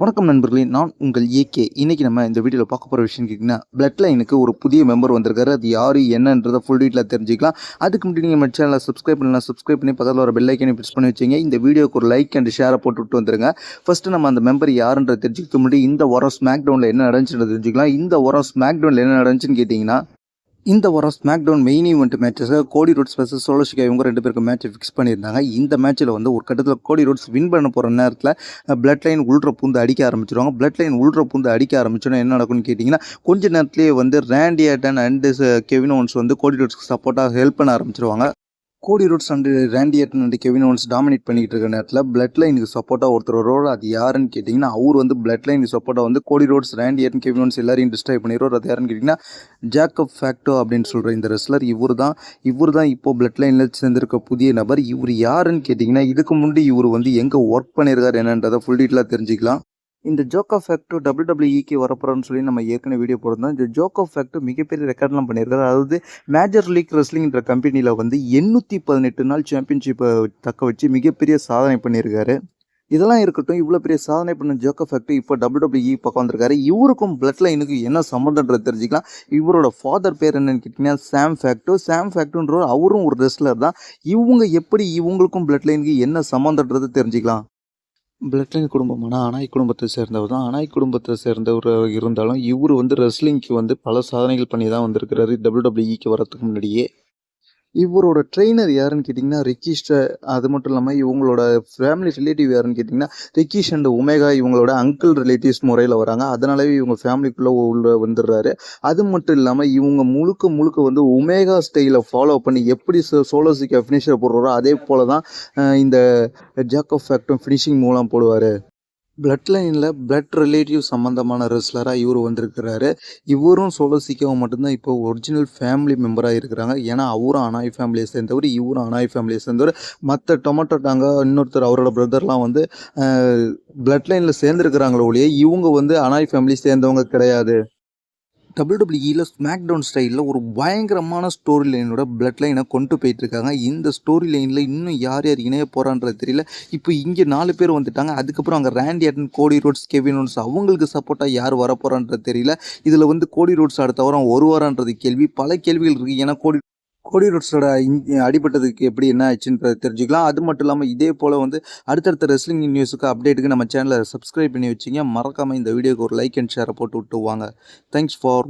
வணக்கம் நண்பர்களே நான் உங்கள் ஏகே இன்றைக்கி நம்ம இந்த வீடியோவில் பார்க்க போகிற விஷயம் கேட்டிங்கன்னா பிளட் லைனுக்கு ஒரு புதிய மெம்பர் வந்திருக்காரு. அது யார் என்னன்றதை ஃபுல் டீட்டில் தெரிஞ்சுக்கலாம். அதுக்கு முன்னாடி நீங்கள் நம்ம சேனலை சப்ஸ்கிரைப் பண்ணலாம் சப்ஸ்கிரைப் பண்ணி பக்கத்தில் ஒரு பெல்லைக்கனை ப்ரெஸ் பண்ணி வச்சிங்க. இந்த வீடியோக்கு ஒரு லைக் அண்ட் ஷேரை போட்டு விட்டு வந்துருங்க. ஃபஸ்ட்டு நம்ம அந்த மெம்பர் யாருன்றதை தெரிஞ்சுக்க முன்னாடி இந்த வாரம் ஸ்மாக் டவுனில் என்ன நடந்துச்சுன்னு தெரிஞ்சுக்கலாம். இந்த வாரம் ஸ்மாக் டவுனில் என்ன நடந்துச்சுன்னு கேட்டிங்கன்னா இந்த வாரம் ஸ்மாக் டவுன் மெயின் ஈவெண்ட் மேட்சஸை கோடி ரோட்ஸ் வர்சஸ் சோலோஷிகா இவங்க ரெண்டு பேருக்கு மேட்ச் ஃபிக்ஸ் பண்ணியிருந்தாங்க. இந்த மேட்ச்சில் வந்து ஒரு கட்டத்தில் கோடி ரோட்ஸ் வின் பண்ண போகிற நேரத்தில் பிளட் லைன் உள்ற பூந்து அடிக்க ஆரம்பிச்சிருவாங்க. பிளட் லைன் உள்ற பூந்து அடிக்க ஆரம்பிச்சோன்னா என்ன நடக்கும்னு கேட்டிங்கன்னா கொஞ்ச நேரத்திலேயே வந்து Randy Orton and Kevin Owens வந்து கோடி ரோட்ஸ்க்கு சப்போர்ட்டாக ஹெல்ப் பண்ண ஆரம்பிச்சிருவாங்க. Cody Rhodes and Randy Orton and Kevin Owens dominate பண்ணிக்கிட்டு இருக்க நேரத்தில் பிளட் லைனுக்கு சப்போர்ட்டாக ஒருத்தர் ரோல் அது யாருன்னு கேட்டிங்கன்னா அவர் வந்து பிளட் லைனுக்கு சப்போர்ட்டாக வந்து Cody Rhodes Randy Orton Kevin Owens எல்லாரையும் டிஸ்டர்ப் பண்ணிடுவார். அது யாருன்னு கேட்டிங்கன்னா ஜாக்கப் ஃபேக்டோ அப்படின்னு சொல்கிற இந்த ரெஸ்லர் இவர் தான். இவர் தான் இப்போ பிளட் லைனில் சேர்ந்திருக்க புதிய நபர். இவர் யாருன்னு கேட்டிங்கன்னா இதுக்கு முன்னாடி இவர் வந்து எங்கே ஒர்க் பண்ணியிருக்காரு என்னன்றதை ஃபுல் டீட்டெயிலாக தெரிஞ்சுக்கலாம். இந்த ஜோக் ஆஃப் ஃபேக்ட் டபிள்யூ டபிள்யூஇக்கு சொல்லி நம்ம ஏற்கனவே வீடியோ போட்டிருந்தோம். இந்த ஜோக் ஆஃப் ஃபேக்ட் மிகப்பெரிய ரெக்கார்ட்லாம் பண்ணியிருக்காரு. அதாவது மேஜர் லீக் ரெஸ்லிங்ன்ற கம்பெனியில் வந்து எண்ணூற்றி பதினெட்டு நாள் சாம்பியன்ஷிப்பை தக்க வச்சு மிகப்பெரிய சாதனை பண்ணியிருக்காரு. இதெல்லாம் இருக்கட்டும் இவ்வளோ பெரிய சாதனை பண்ண ஜோக் ஃபேக்ட் இப்போ டபிள்யூடபிள்யூஇ பக்கம் வந்திருக்காரு. இவருக்கும் பிளட் லைனுக்கு என்ன சம்மந்தன்றது தெரிஞ்சுக்கலாம். இவரோட ஃபாதர் பேர் என்னன்னு கேட்டிங்கன்னா சாம் ஃபேக்டோ சாம் ஃபேக்டோன்ற அவரும் ஒரு ரெஸ்லர் தான். இவங்க எப்படி இவங்களுக்கும் பிளட் லைனுக்கு என்ன சம்மந்தன்றது தெரிஞ்சுக்கலாம். பிளட் லைன் குடும்பமான அனாய் குடும்பத்தை சேர்ந்தவர் தான். அனாய் குடும்பத்தை சேர்ந்தவர் இருந்தாலும் இவர் வந்து ரெஸ்லிங்க்கு வந்து பல சாதனைகள் பண்ணி தான் வந்திருக்கிறாரு டபிள்யூடபிள்யூஇக்கு வரத்துக்கு முன்னாடியே. இவரோட ட்ரெயினர் யாருன்னு கேட்டிங்கன்னா ரிக்கிஷ் அது மட்டும் இல்லாமல் இவங்களோட ஃபேமிலி ரிலேட்டிவ் யாருன்னு கேட்டிங்கன்னா ரிக்கிஷ் அண்ட் உமேகா இவங்களோட அங்கிள் ரிலேட்டிவ்ஸ் முறையில் வராங்க. அதனாலவே இவங்க ஃபேமிலிக்குள்ளே உள்ள வந்துடுறாரு. அது மட்டும் இல்லாமல் இவங்க முழுக்க முழுக்க வந்து உமேகா ஸ்டைலை ஃபாலோ பண்ணி எப்படி சோலோசிக்கா ஃபினிஷரை போடுறாரோ அதே போல தான் இந்த ஜாக் ஆஃப் ஃபேக்டும் ஃபினிஷிங் மூலம் போடுவார். பிளட் லைனில் பிளட் ரிலேட்டிவ் சம்மந்தமான ரெஸ்லராக இவர் வந்திருக்கிறாரு. இவரும் சோலோசிக்காவும் மட்டும்தான் இப்போ ஒரிஜினல் ஃபேமிலி மெம்பராக இருக்கிறாங்க. ஏன்னா அவரும் அனாய் ஃபேமிலியை சேர்ந்தவர் இவரும் அனாய் ஃபேமிலியை சேர்ந்தவர். மற்ற டொமேட்டோ டாங்க இன்னொருத்தர் அவரோட பிரதர்லாம் வந்து பிளட் லைனில் சேர்ந்துருக்கிறாங்களோ ஒழிய இவங்க வந்து அனாய் ஃபேமிலி சேர்ந்தவங்க கிடையாது. டபிள்யூடபிள்யூஇயில் ஸ்மாக் டவுன் ஸ்டைலில் ஒரு பயங்கரமான ஸ்டோரி லைனோட பிளட் லைனை கொண்டு போயிட்டுருக்காங்க. இந்த ஸ்டோரி லைனில் இன்னும் யார் யார் இணைய போகிறான்றது தெரியல. இப்போ இங்கே நாலு பேர் வந்துட்டாங்க. அதுக்கப்புறம் அங்கே Randy Orton Cody Rhodes Kevin Rhodes அவங்களுக்கு சப்போர்ட்டாக யார் வர போகிறான்றது தெரியல. இதில் வந்து கோடி ரோட்ஸ் அடுத்த வாரம் ஒரு வாரன்றது கேள்வி. பல கேள்விகள் இருக்குது ஏன்னா கோடி கோடி ரோட்ஸோட அடிபட்டதுக்கு எப்படி என்ன ஆச்சுன்றதை தெரிஞ்சுக்கலாம். அது மட்டும் இல்லாமல் இதே போல் வந்து அடுத்தடுத்த ரெஸ்லிங் நியூஸுக்கு அப்டேட்டுக்கு நம்ம சேனலை சப்ஸ்கிரைப் பண்ணி வச்சிங்க. மறக்காமல் இந்த வீடியோக்கு ஒரு லைக் அண்ட் ஷேரை போட்டு விட்டுவாங்க தேங்க்ஸ் ஃபார்